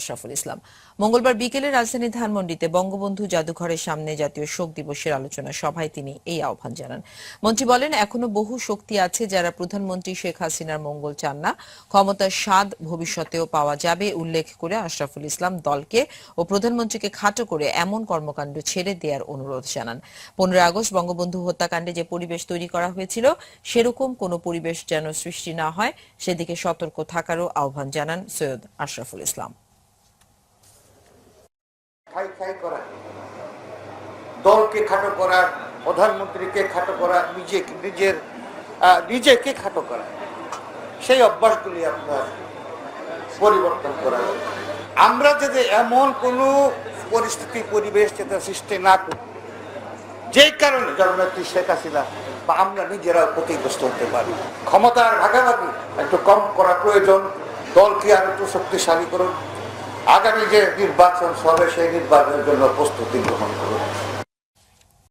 আশরাফুল ইসলাম। মঙ্গলবার বিকেলে রাজধানী ধানমন্ডিতে বঙ্গবন্ধু জাদুঘরের সামনে জাতীয় শোক দিবসের আলোচনা সভায় তিনি এই আহ্বান জানান। মন্ত্রী বলেন, এখনও বহু শক্তি আছে যারা প্রধানমন্ত্রী শেখ হাসিনার মঙ্গল চান না। ক্ষমতার স্বাদ ভবিষ্যতেও পাওয়া যাবে, উল্লেখ করে আশরাফুল ইসলাম দলকে ও প্রধানমন্ত্রীকে খাটো করে এমন কর্মকাণ্ড ছেড়ে দেওয়ার অনুরোধ জানান। পনেরো আগস্ট বঙ্গবন্ধু হত্যাকাণ্ডে যে পরিবেশ তৈরি করা হয়েছিল, সেরকম কোনো পরিবেশ যেন সৃষ্টি না হয়, সেদিকে সতর্ক থাকারও আহ্বান জানান সৈয়দ আশরাফুল ইসলাম। খাই খাই করা। দলকে খাটো করা, প্রধানমন্ত্রীকে খাটো করা নিজেকে নিজের নিজেকে খাটো করা। সেই অভ্যাসগুলি আপনার পরিবর্তন করা। আমরা যাতে এমন কোনো পরিস্থিতি, পরিবেশ যাতে সৃষ্টি না করি, যেই কারণে জননেত্রী শেখ হাসিনা বা আমরা নিজেরাও ক্ষতিগ্রস্ত হতে পারি। ক্ষমতার ভাগাভাগি একটু কম করা প্রয়োজন, দলকে আর একটু শক্তিশালী করুন। আগামী যে নির্বাচন সবে সেই নির্বাচনের জন্য প্রস্তুতি গ্রহণ করুন।